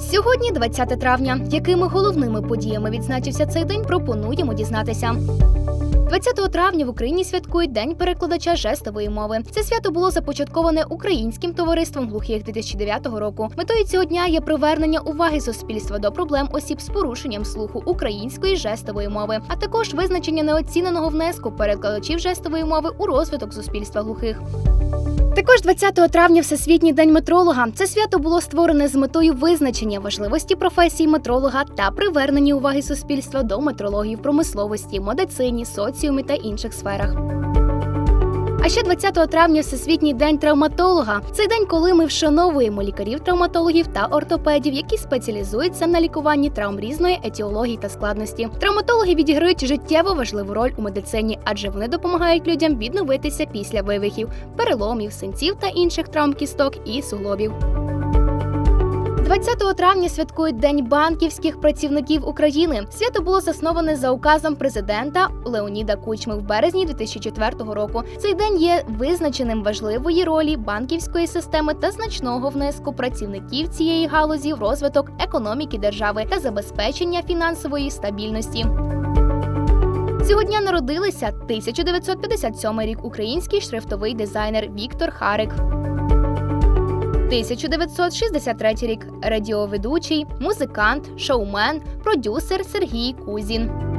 Сьогодні 20 травня. Якими головними подіями відзначився цей день, пропонуємо дізнатися. 20 травня в Україні святкують День перекладача жестової мови. Це свято було започатковане українським товариством глухих 2009 року. Метою цього дня є привернення уваги суспільства до проблем осіб з порушенням слуху української жестової мови, а також визначення неоціненого внеску перекладачів жестової мови у розвиток суспільства глухих. Також 20 травня Всесвітній день метролога. Це свято було створене з метою визначення важливості професії метролога та привернення уваги суспільства до метрології в промисловості, медицині, соціумі та інших сферах. А ще 20 травня Всесвітній день травматолога. Цей день, коли ми вшановуємо лікарів-травматологів та ортопедів, які спеціалізуються на лікуванні травм різної етіології та складності. Травматологи відіграють життєво важливу роль у медицині, адже вони допомагають людям відновитися після вивихів, переломів, синців та інших травм кісток і суглобів. 20 травня святкують День банківських працівників України. Свято було засноване за указом президента Леоніда Кучми в березні 2004 року. Цей день є визначеним важливої ролі банківської системи та значного внеску працівників цієї галузі в розвиток економіки держави та забезпечення фінансової стабільності. Цього дня народилися 1957 рік український шрифтовий дизайнер Віктор Харик. 1963 рік радіоведучий, музикант, шоумен, продюсер Сергій Кузін.